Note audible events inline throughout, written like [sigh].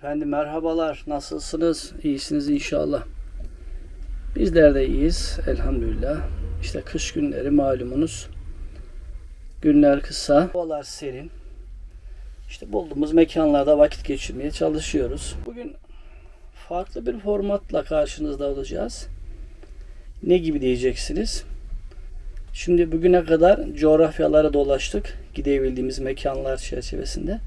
Efendim merhabalar. Nasılsınız? İyisiniz inşallah. Bizler de iyiyiz. Elhamdülillah. İşte kış günleri malumunuz. Günler kısa. Havalar serin. İşte bulduğumuz mekanlarda vakit geçirmeye çalışıyoruz. Bugün farklı bir formatla karşınızda olacağız. Ne gibi diyeceksiniz? Şimdi bugüne kadar coğrafyalara dolaştık. Gidebildiğimiz mekanlar çerçevesinde.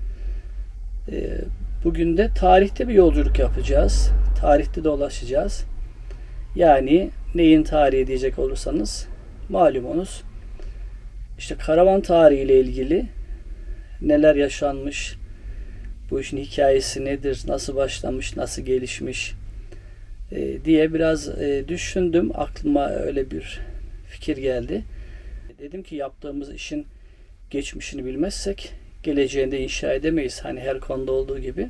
Bugün de tarihte bir yolculuk yapacağız. Tarihte dolaşacağız. Yani neyin tarihi diyecek olursanız malumunuz işte karavan tarihi ile ilgili neler yaşanmış, bu işin hikayesi nedir, nasıl başlamış, nasıl gelişmiş e, diye biraz e, düşündüm. Aklıma öyle bir fikir geldi. Dedim ki yaptığımız işin geçmişini bilmezsek geleceğinde inşa edemeyiz. Hani her konuda olduğu gibi.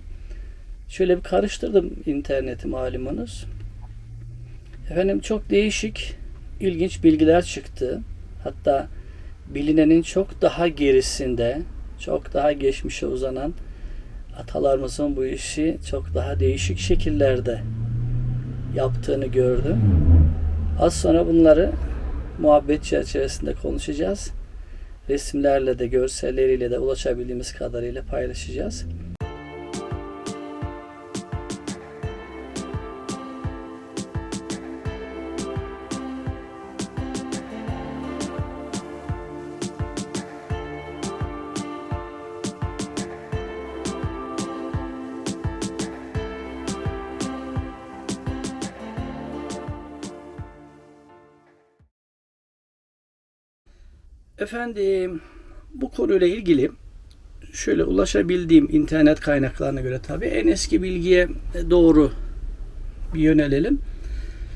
Şöyle bir karıştırdım interneti malumunuz. Efendim çok değişik, ilginç bilgiler çıktı. Hatta bilinenin çok daha gerisinde, çok daha geçmişe uzanan atalarımızın bu işi çok daha değişik şekillerde yaptığını gördüm. Az sonra bunları muhabbet çerçevesinde konuşacağız. Resimlerle de görselleriyle de ulaşabildiğimiz kadarıyla paylaşacağız. Efendim bu konuyla ilgili şöyle ulaşabildiğim internet kaynaklarına göre tabii en eski bilgiye doğru bir yönelelim.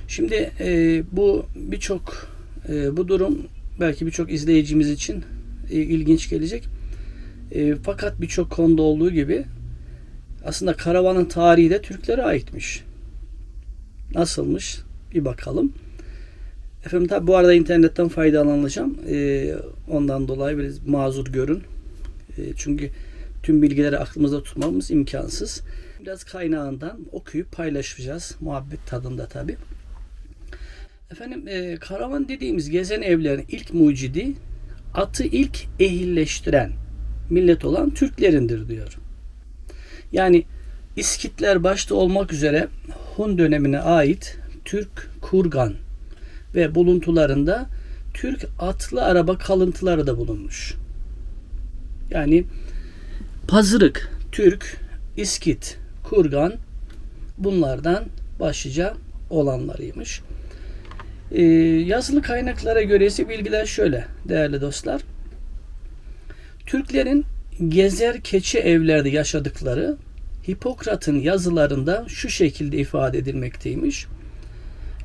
Şimdi e, bu birçok e, bu durum belki birçok izleyicimiz için e, ilginç gelecek. E, fakat birçok konuda olduğu gibi aslında karavanın tarihi de Türklere aitmiş. Nasılmış? Bir bakalım. Efendim tabi bu arada internetten faydalanacağım. Ee, ondan dolayı biraz mazur görün. Ee, çünkü tüm bilgileri aklımızda tutmamız imkansız. Biraz kaynağından okuyup paylaşacağız. Muhabbet tadında tabi. Efendim e, karavan dediğimiz gezen evlerin ilk mucidi atı ilk ehilleştiren millet olan Türklerindir diyor. Yani İskitler başta olmak üzere Hun dönemine ait Türk kurgan ve buluntularında Türk atlı araba kalıntıları da bulunmuş. Yani Pazırık, Türk, İskit, Kurgan bunlardan başlıca olanlarıymış. Ee, yazılı kaynaklara göre ise bilgiler şöyle değerli dostlar. Türklerin gezer keçi evlerde yaşadıkları Hipokrat'ın yazılarında şu şekilde ifade edilmekteymiş.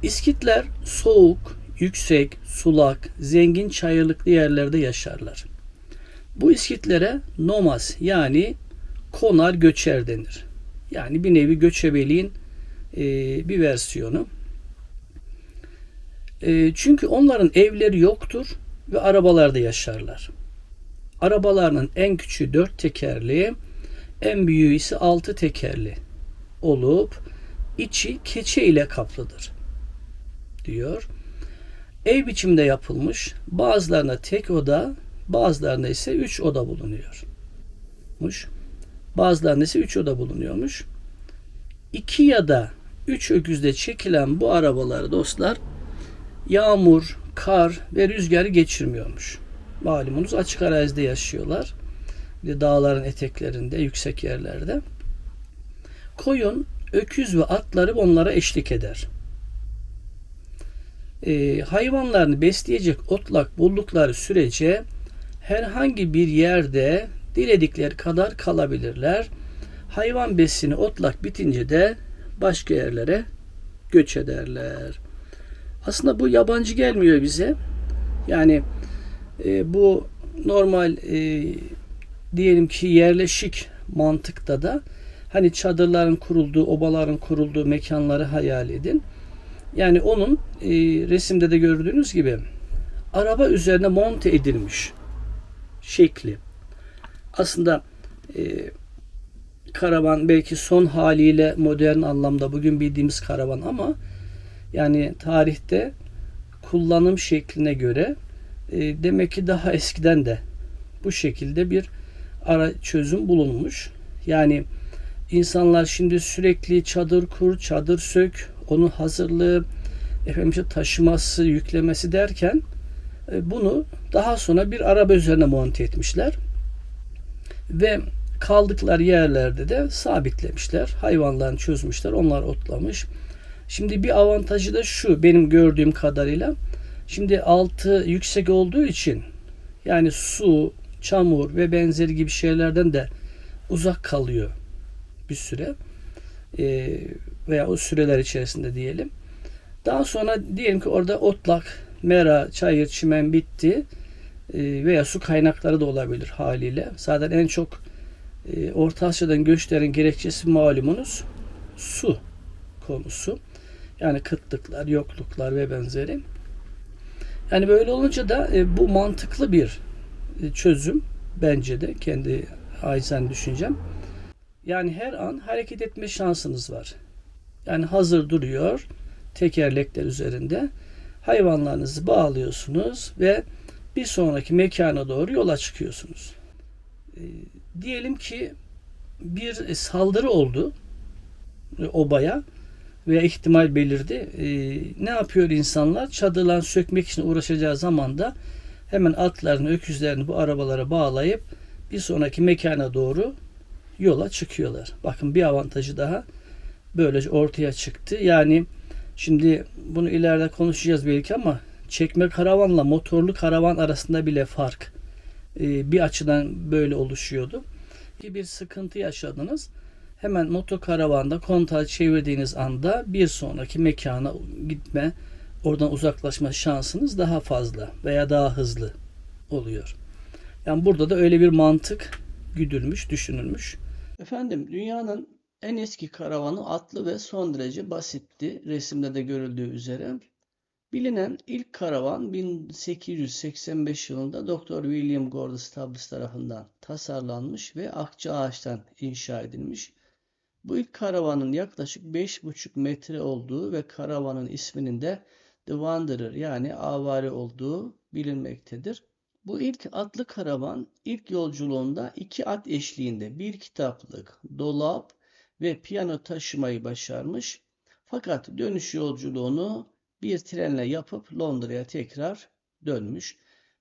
İskitler soğuk, yüksek, sulak, zengin çayırlıklı yerlerde yaşarlar. Bu İskitlere nomas yani konar göçer denir. Yani bir nevi göçebeliğin e, bir versiyonu. E, çünkü onların evleri yoktur ve arabalarda yaşarlar. Arabalarının en küçüğü dört tekerli, en büyüğü ise altı tekerli olup içi keçe ile kaplıdır diyor. Ev biçimde yapılmış. Bazılarına tek oda, bazılarında ise üç oda bulunuyormuş. Bazılarında ise üç oda bulunuyormuş. İki ya da üç öküzde çekilen bu arabaları dostlar yağmur, kar ve rüzgarı geçirmiyormuş. Malumunuz açık arazide yaşıyorlar. Bir dağların eteklerinde, yüksek yerlerde. Koyun, öküz ve atları onlara eşlik eder e, hayvanlarını besleyecek otlak buldukları sürece herhangi bir yerde diledikleri kadar kalabilirler. Hayvan besini otlak bitince de başka yerlere göç ederler. Aslında bu yabancı gelmiyor bize. Yani e, bu normal e, diyelim ki yerleşik mantıkta da hani çadırların kurulduğu, obaların kurulduğu mekanları hayal edin. Yani onun e, resimde de gördüğünüz gibi araba üzerine monte edilmiş şekli. Aslında e, karavan belki son haliyle modern anlamda bugün bildiğimiz karavan ama yani tarihte kullanım şekline göre e, demek ki daha eskiden de bu şekilde bir ara çözüm bulunmuş. Yani insanlar şimdi sürekli çadır kur, çadır sök, onun hazırlığı, efendim işte taşıması, yüklemesi derken e, bunu daha sonra bir araba üzerine monte etmişler. Ve kaldıkları yerlerde de sabitlemişler. Hayvanlarını çözmüşler. Onlar otlamış. Şimdi bir avantajı da şu benim gördüğüm kadarıyla. Şimdi altı yüksek olduğu için yani su, çamur ve benzeri gibi şeylerden de uzak kalıyor bir süre. Ee, veya o süreler içerisinde diyelim. Daha sonra diyelim ki orada otlak, mera, çayır, çimen bitti. Ee, veya su kaynakları da olabilir haliyle. Zaten en çok e, Orta Asya'dan göçlerin gerekçesi malumunuz su konusu. Yani kıtlıklar, yokluklar ve benzeri. Yani böyle olunca da e, bu mantıklı bir e, çözüm bence de kendi acizane düşüncem. Yani her an hareket etme şansınız var. Yani hazır duruyor tekerlekler üzerinde. Hayvanlarınızı bağlıyorsunuz ve bir sonraki mekana doğru yola çıkıyorsunuz. E, diyelim ki bir saldırı oldu e, obaya veya ihtimal belirdi. E, ne yapıyor insanlar? Çadırlarını sökmek için uğraşacağı zaman da hemen atlarını, öküzlerini bu arabalara bağlayıp bir sonraki mekana doğru yola çıkıyorlar. Bakın bir avantajı daha böylece ortaya çıktı. Yani şimdi bunu ileride konuşacağız belki ama çekme karavanla motorlu karavan arasında bile fark e, bir açıdan böyle oluşuyordu. Bir sıkıntı yaşadınız. Hemen motokaravanda kontağı çevirdiğiniz anda bir sonraki mekana gitme, oradan uzaklaşma şansınız daha fazla veya daha hızlı oluyor. Yani burada da öyle bir mantık güdülmüş, düşünülmüş. Efendim dünyanın en eski karavanı atlı ve son derece basitti. Resimde de görüldüğü üzere. Bilinen ilk karavan 1885 yılında Dr. William Gordon Stables tarafından tasarlanmış ve akça ağaçtan inşa edilmiş. Bu ilk karavanın yaklaşık 5,5 metre olduğu ve karavanın isminin de The Wanderer yani avari olduğu bilinmektedir. Bu ilk atlı karavan ilk yolculuğunda iki at eşliğinde bir kitaplık, dolap ve piyano taşımayı başarmış. Fakat dönüş yolculuğunu bir trenle yapıp Londra'ya tekrar dönmüş.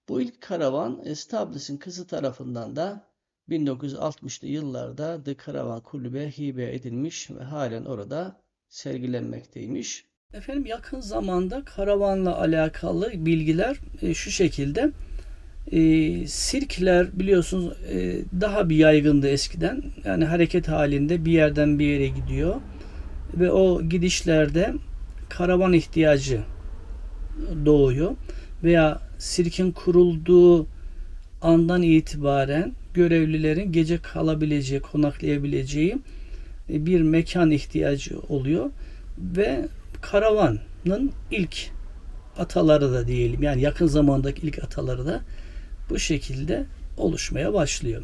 Bu ilk karavan Establish'in kızı tarafından da 1960'lı yıllarda The Karavan Kulübe hibe edilmiş ve halen orada sergilenmekteymiş. Efendim yakın zamanda karavanla alakalı bilgiler e, şu şekilde. E, sirkler biliyorsunuz e, daha bir yaygındı eskiden. Yani hareket halinde bir yerden bir yere gidiyor. Ve o gidişlerde karavan ihtiyacı doğuyor. Veya sirkin kurulduğu andan itibaren görevlilerin gece kalabileceği, konaklayabileceği e, bir mekan ihtiyacı oluyor ve karavanın ilk ataları da diyelim yani yakın zamandaki ilk ataları da bu şekilde oluşmaya başlıyor.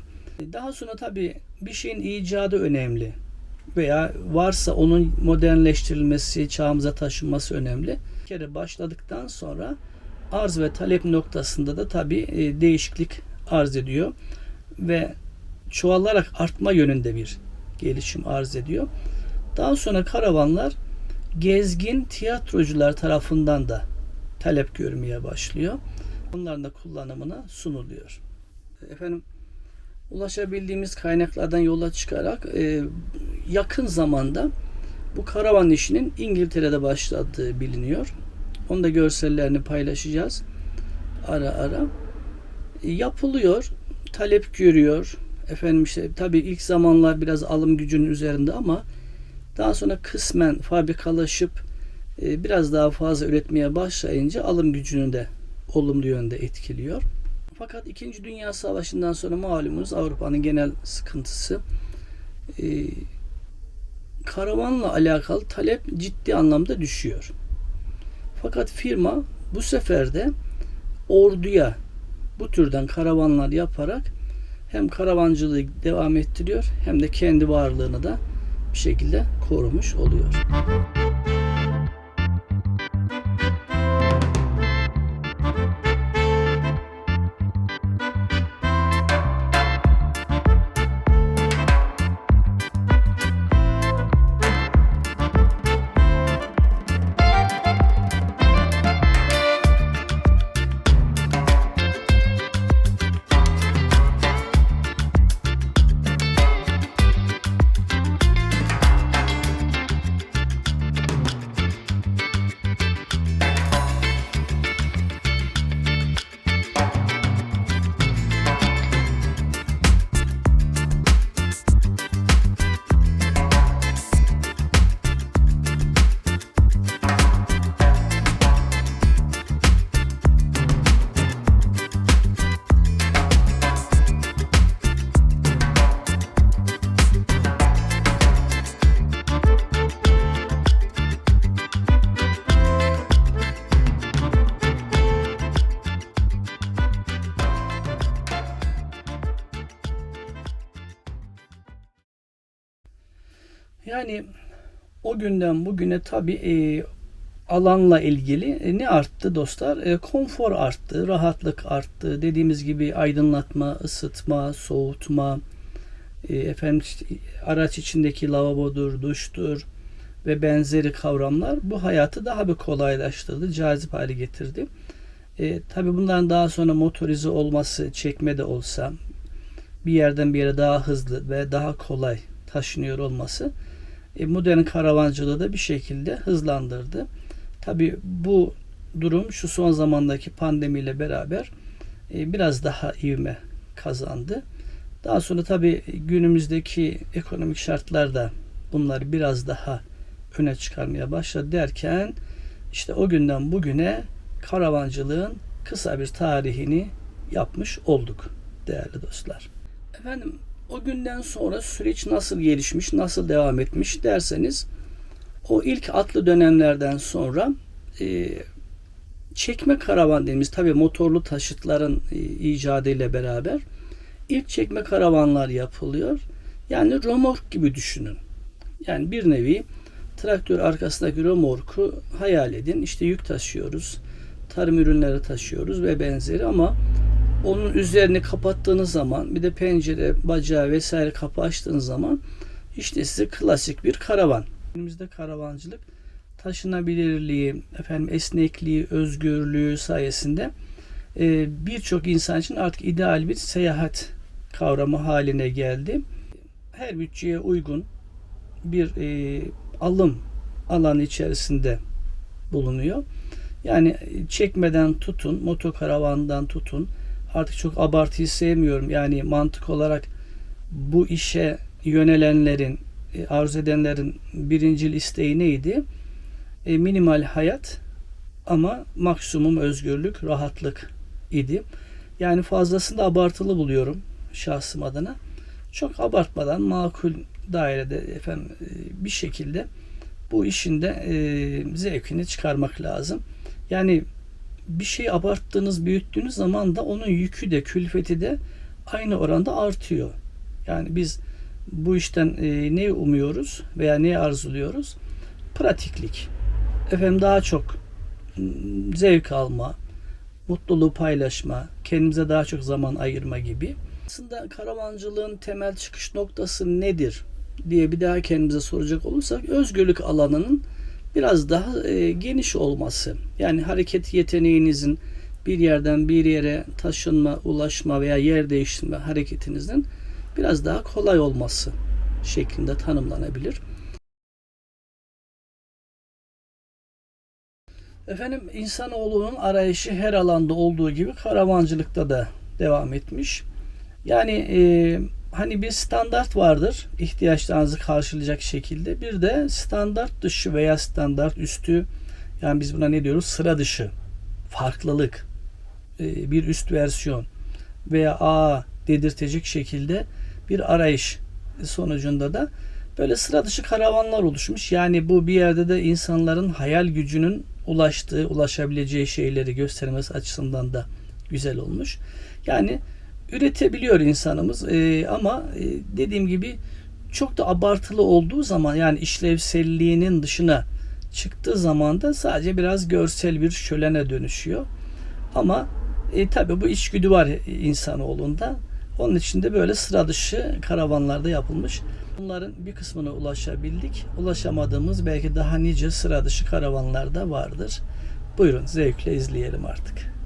Daha sonra tabi bir şeyin icadı önemli veya varsa onun modernleştirilmesi, çağımıza taşınması önemli. Bir kere başladıktan sonra arz ve talep noktasında da tabi e, değişiklik arz ediyor ve çoğalarak artma yönünde bir gelişim arz ediyor. Daha sonra karavanlar gezgin tiyatrocular tarafından da talep görmeye başlıyor. Onların da kullanımına sunuluyor. Efendim ulaşabildiğimiz kaynaklardan yola çıkarak e, yakın zamanda bu karavan işinin İngiltere'de başladığı biliniyor. Onun da görsellerini paylaşacağız ara ara. E, yapılıyor, talep görüyor. Efendim işte tabii ilk zamanlar biraz alım gücünün üzerinde ama daha sonra kısmen fabrikalaşıp e, biraz daha fazla üretmeye başlayınca alım gücünü de olumlu yönde etkiliyor. Fakat 2. Dünya Savaşı'ndan sonra malumunuz Avrupa'nın genel sıkıntısı e, karavanla alakalı talep ciddi anlamda düşüyor. Fakat firma bu sefer de orduya bu türden karavanlar yaparak hem karavancılığı devam ettiriyor hem de kendi varlığını da bir şekilde korumuş oluyor. Yani o günden bugüne tabii e, alanla ilgili e, ne arttı dostlar? E, konfor arttı, rahatlık arttı. Dediğimiz gibi aydınlatma, ısıtma, soğutma, e, efendim işte, araç içindeki lavabodur, duştur ve benzeri kavramlar bu hayatı daha bir kolaylaştırdı, cazip hale getirdi. E, tabii bunların daha sonra motorize olması, çekme de olsa bir yerden bir yere daha hızlı ve daha kolay taşınıyor olması e, modern karavancılığı da bir şekilde hızlandırdı. Tabi bu durum şu son zamandaki pandemiyle beraber e, biraz daha ivme kazandı. Daha sonra tabi günümüzdeki ekonomik şartlar da bunları biraz daha öne çıkarmaya başladı derken işte o günden bugüne karavancılığın kısa bir tarihini yapmış olduk değerli dostlar. Efendim o günden sonra süreç nasıl gelişmiş, nasıl devam etmiş derseniz o ilk atlı dönemlerden sonra e, çekme karavan dediğimiz tabi motorlu taşıtların e, icadıyla beraber ilk çekme karavanlar yapılıyor. Yani romork gibi düşünün. Yani bir nevi traktör arkasındaki romorku hayal edin. İşte yük taşıyoruz, tarım ürünleri taşıyoruz ve benzeri ama onun üzerini kapattığınız zaman bir de pencere, bacağı vesaire kapı açtığınız zaman işte size klasik bir karavan. Günümüzde karavancılık taşınabilirliği, efendim esnekliği, özgürlüğü sayesinde e, birçok insan için artık ideal bir seyahat kavramı haline geldi. Her bütçeye uygun bir e, alım alanı içerisinde bulunuyor. Yani çekmeden tutun, motokaravandan tutun, artık çok abartıyı sevmiyorum. Yani mantık olarak bu işe yönelenlerin, e, arzu edenlerin birincil isteği neydi? E, minimal hayat ama maksimum özgürlük, rahatlık idi. Yani fazlasını da abartılı buluyorum şahsım adına. Çok abartmadan makul dairede efendim e, bir şekilde bu işin de e, zevkini çıkarmak lazım. Yani bir şey abarttığınız, büyüttüğünüz zaman da onun yükü de, külfeti de aynı oranda artıyor. Yani biz bu işten e, ne umuyoruz veya ne arzuluyoruz? Pratiklik. Efendim daha çok zevk alma, mutluluğu paylaşma, kendimize daha çok zaman ayırma gibi. Aslında karavancılığın temel çıkış noktası nedir diye bir daha kendimize soracak olursak özgürlük alanının biraz daha e, geniş olması. Yani hareket yeteneğinizin bir yerden bir yere taşınma, ulaşma veya yer değiştirme hareketinizin biraz daha kolay olması şeklinde tanımlanabilir. Efendim insanoğlunun arayışı her alanda olduğu gibi karavancılıkta da devam etmiş. Yani e, hani bir standart vardır ihtiyaçlarınızı karşılayacak şekilde. Bir de standart dışı veya standart üstü yani biz buna ne diyoruz? Sıra dışı, farklılık, e, bir üst versiyon veya A dedirtecek şekilde bir arayış sonucunda da böyle sıra dışı karavanlar oluşmuş. Yani bu bir yerde de insanların hayal gücünün ulaştığı, ulaşabileceği şeyleri göstermesi açısından da güzel olmuş. Yani üretebiliyor insanımız Ee, ama e, dediğim gibi çok da abartılı olduğu zaman yani işlevselliğinin dışına çıktığı zaman da sadece biraz görsel bir şölene dönüşüyor. Ama e, tabi bu içgüdü var insanoğlunda. Onun için de böyle sıra dışı karavanlarda yapılmış. Bunların bir kısmına ulaşabildik. Ulaşamadığımız belki daha nice sıra dışı karavanlarda vardır. Buyurun zevkle izleyelim artık.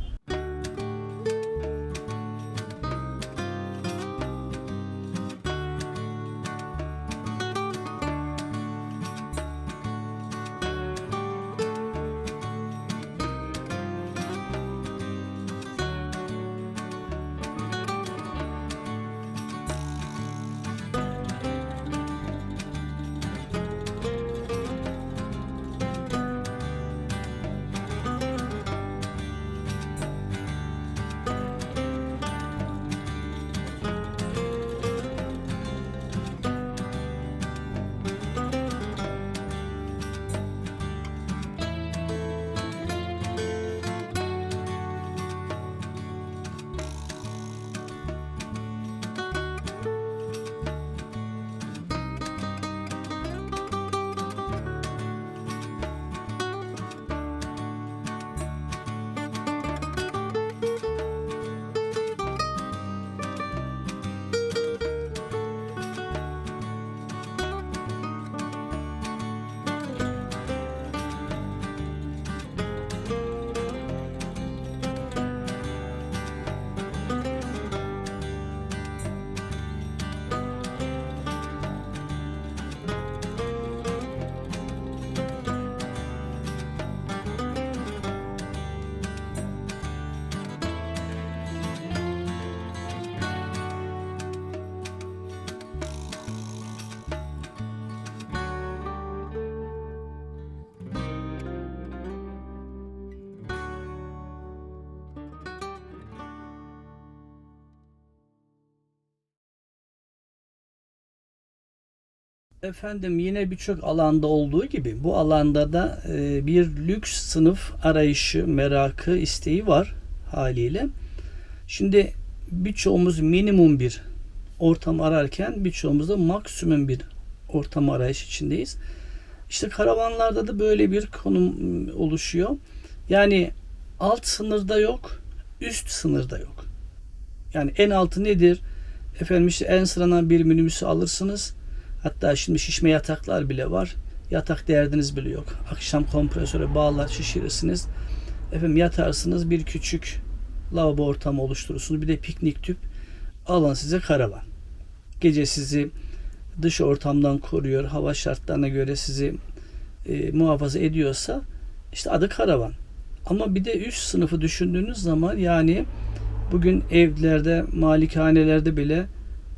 Efendim yine birçok alanda olduğu gibi bu alanda da e, bir lüks sınıf arayışı, merakı, isteği var haliyle. Şimdi birçoğumuz minimum bir ortam ararken birçoğumuz da maksimum bir ortam arayış içindeyiz. İşte karavanlarda da böyle bir konum oluşuyor. Yani alt sınırda yok, üst sınırda yok. Yani en altı nedir? Efendim işte en sıradan bir minibüsü alırsınız Hatta şimdi şişme yataklar bile var. Yatak derdiniz bile yok. Akşam kompresöre bağlar şişirirsiniz. Efendim yatarsınız bir küçük lavabo ortamı oluşturursunuz. Bir de piknik tüp. Alın size karavan. Gece sizi dış ortamdan koruyor. Hava şartlarına göre sizi e, muhafaza ediyorsa işte adı karavan. Ama bir de üst sınıfı düşündüğünüz zaman yani bugün evlerde, malikanelerde bile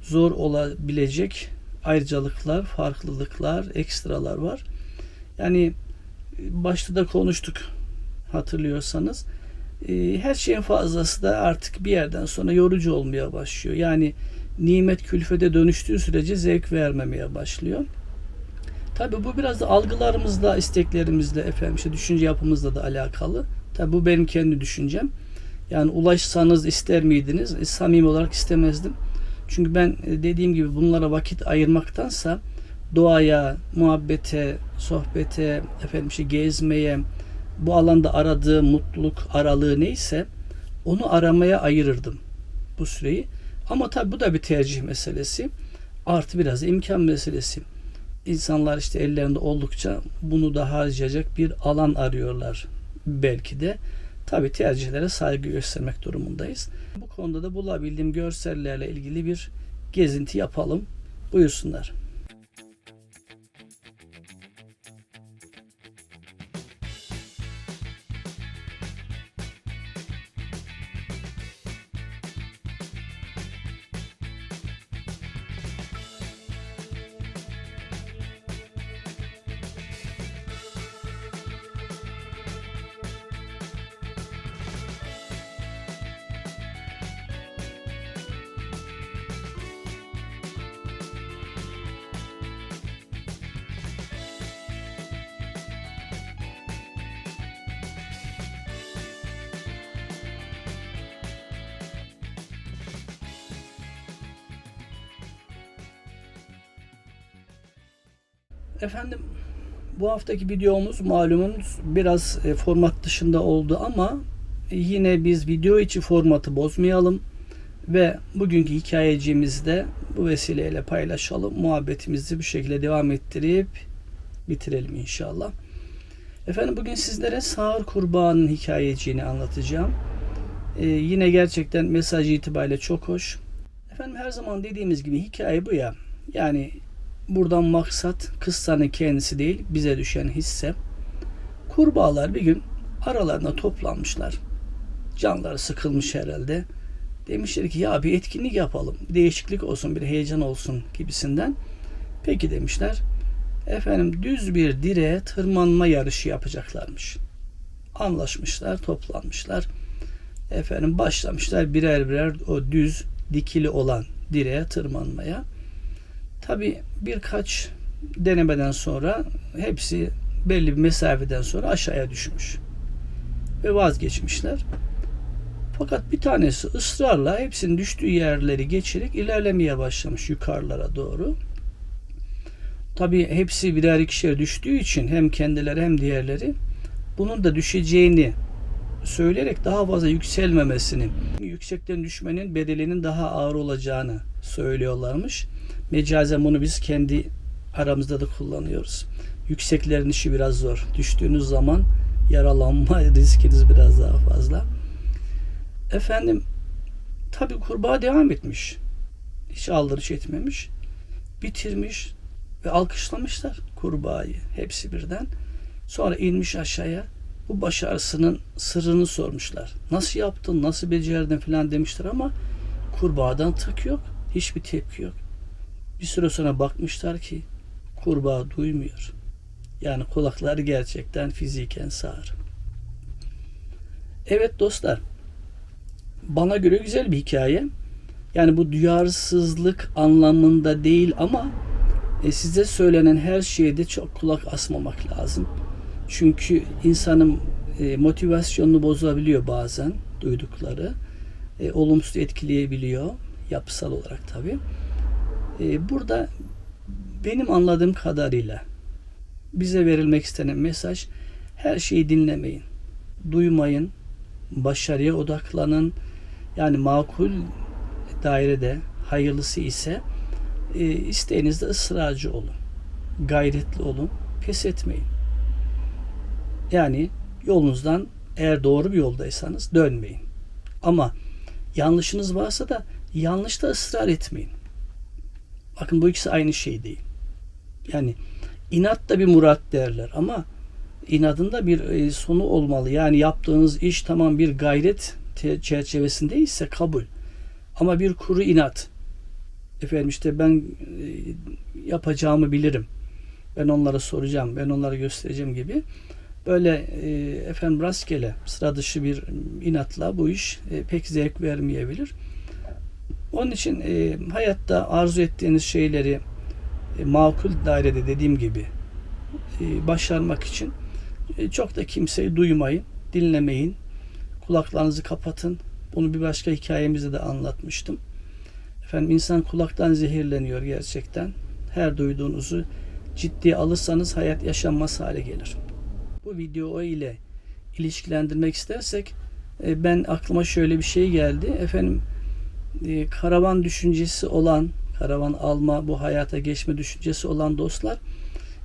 zor olabilecek ayrıcalıklar, farklılıklar, ekstralar var. Yani başta da konuştuk hatırlıyorsanız. E, her şeyin fazlası da artık bir yerden sonra yorucu olmaya başlıyor. Yani nimet külfete dönüştüğü sürece zevk vermemeye başlıyor. Tabi bu biraz da algılarımızla, isteklerimizle, efendim işte düşünce yapımızla da alakalı. Tabi bu benim kendi düşüncem. Yani ulaşsanız ister miydiniz? E, samimi olarak istemezdim. Çünkü ben e, dediğim gibi bunlara vakit ayırmaktansa doğaya, muhabbete, sohbete, efendim şey gezmeye, bu alanda aradığı mutluluk aralığı neyse onu aramaya ayırırdım bu süreyi. Ama tabi bu da bir tercih meselesi. Artı biraz imkan meselesi. İnsanlar işte ellerinde oldukça bunu da harcayacak bir alan arıyorlar belki de. Tabi tercihlere saygı göstermek durumundayız. Bu konuda da bulabildiğim görsellerle ilgili bir gezinti yapalım. Buyursunlar. Efendim bu haftaki videomuz malumunuz biraz e, format dışında oldu ama yine biz video içi formatı bozmayalım ve bugünkü hikayecimizi de bu vesileyle paylaşalım. Muhabbetimizi bu şekilde devam ettirip bitirelim inşallah. Efendim bugün sizlere sağır kurbağanın hikayeciğini anlatacağım. Ee, yine gerçekten mesaj itibariyle çok hoş. Efendim her zaman dediğimiz gibi hikaye bu ya. Yani buradan maksat kıssanın kendisi değil bize düşen hisse. Kurbağalar bir gün aralarına toplanmışlar. Canları sıkılmış herhalde. Demişler ki ya bir etkinlik yapalım. Bir değişiklik olsun, bir heyecan olsun gibisinden. Peki demişler. Efendim düz bir direğe tırmanma yarışı yapacaklarmış. Anlaşmışlar, toplanmışlar. Efendim başlamışlar birer birer o düz dikili olan direğe tırmanmaya. Tabi birkaç denemeden sonra hepsi belli bir mesafeden sonra aşağıya düşmüş. Ve vazgeçmişler. Fakat bir tanesi ısrarla hepsinin düştüğü yerleri geçerek ilerlemeye başlamış yukarılara doğru. Tabi hepsi birer ikişer düştüğü için hem kendileri hem diğerleri bunun da düşeceğini söyleyerek daha fazla yükselmemesini, yüksekten düşmenin bedelinin daha ağır olacağını söylüyorlarmış. Mecazen bunu biz kendi aramızda da kullanıyoruz. Yükseklerin işi biraz zor. Düştüğünüz zaman yaralanma [laughs] riskiniz biraz daha fazla. Efendim tabi kurbağa devam etmiş. Hiç aldırış etmemiş. Bitirmiş ve alkışlamışlar kurbağayı hepsi birden. Sonra inmiş aşağıya. Bu başarısının sırrını sormuşlar. Nasıl yaptın, nasıl becerdin falan demişler ama kurbağadan tık yok. Hiçbir tepki yok. Bir süre sonra bakmışlar ki kurbağa duymuyor. Yani kulakları gerçekten fiziken sağır. Evet dostlar. Bana göre güzel bir hikaye. Yani bu duyarsızlık anlamında değil ama e, size söylenen her şeye de çok kulak asmamak lazım. Çünkü insanın e, motivasyonunu bozabiliyor bazen duydukları. E, olumsuz etkileyebiliyor yapısal olarak tabi. E, burada benim anladığım kadarıyla bize verilmek istenen mesaj her şeyi dinlemeyin. Duymayın. Başarıya odaklanın. Yani makul dairede hayırlısı ise e, isteğinizde ısrarcı olun. Gayretli olun. Pes etmeyin. Yani yolunuzdan eğer doğru bir yoldaysanız dönmeyin. Ama yanlışınız varsa da yanlışta ısrar etmeyin. Bakın bu ikisi aynı şey değil. Yani inat da bir murat derler ama inadın da bir e, sonu olmalı. Yani yaptığınız iş tamam bir gayret çerçevesindeyse kabul. Ama bir kuru inat. Efendim işte ben e, yapacağımı bilirim. Ben onlara soracağım, ben onlara göstereceğim gibi böyle e, efendim rastgele sıra dışı bir inatla bu iş e, pek zevk vermeyebilir. Onun için e, hayatta arzu ettiğiniz şeyleri e, makul dairede dediğim gibi başarmak için çok da kimseyi duymayın, dinlemeyin. Kulaklarınızı kapatın. Bunu bir başka hikayemizde de anlatmıştım. Efendim insan kulaktan zehirleniyor gerçekten. Her duyduğunuzu ciddiye alırsanız hayat yaşanmaz hale gelir bu video ile ilişkilendirmek istersek e, ben aklıma şöyle bir şey geldi. Efendim e, karavan düşüncesi olan, karavan alma, bu hayata geçme düşüncesi olan dostlar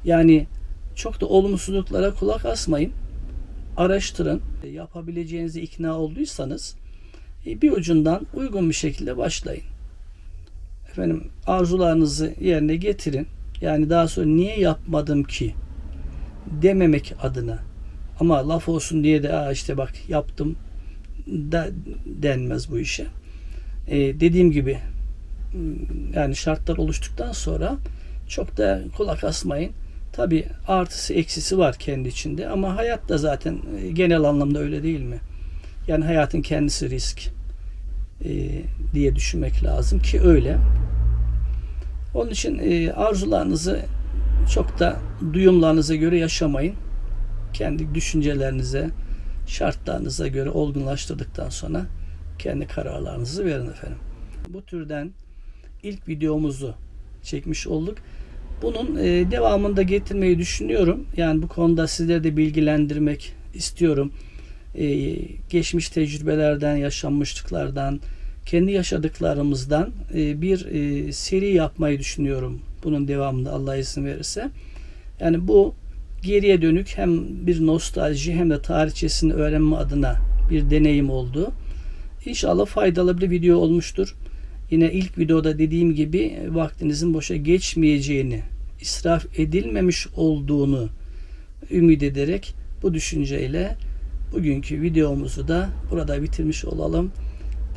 yani çok da olumsuzluklara kulak asmayın. Araştırın. E, yapabileceğinizi ikna olduysanız bir ucundan uygun bir şekilde başlayın. Efendim arzularınızı yerine getirin. Yani daha sonra niye yapmadım ki dememek adına. Ama laf olsun diye de Aa işte bak yaptım da denmez bu işe. Ee, dediğim gibi yani şartlar oluştuktan sonra çok da kulak asmayın. Tabi artısı eksisi var kendi içinde ama hayat da zaten e, genel anlamda öyle değil mi? Yani hayatın kendisi risk e, diye düşünmek lazım ki öyle. Onun için e, arzularınızı çok da duyumlarınıza göre yaşamayın. Kendi düşüncelerinize, şartlarınıza göre olgunlaştırdıktan sonra kendi kararlarınızı verin efendim. Bu türden ilk videomuzu çekmiş olduk. Bunun e, devamında getirmeyi düşünüyorum. Yani bu konuda sizleri de bilgilendirmek istiyorum. E, geçmiş tecrübelerden, yaşanmışlıklardan, kendi yaşadıklarımızdan e, bir e, seri yapmayı düşünüyorum. Bunun devamında Allah izin verirse. Yani bu geriye dönük hem bir nostalji hem de tarihçesini öğrenme adına bir deneyim oldu. İnşallah faydalı bir video olmuştur. Yine ilk videoda dediğim gibi vaktinizin boşa geçmeyeceğini, israf edilmemiş olduğunu ümit ederek bu düşünceyle bugünkü videomuzu da burada bitirmiş olalım.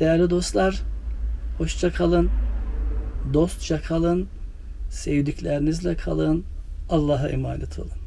Değerli dostlar, hoşça kalın, dostça kalın, sevdiklerinizle kalın, Allah'a emanet olun.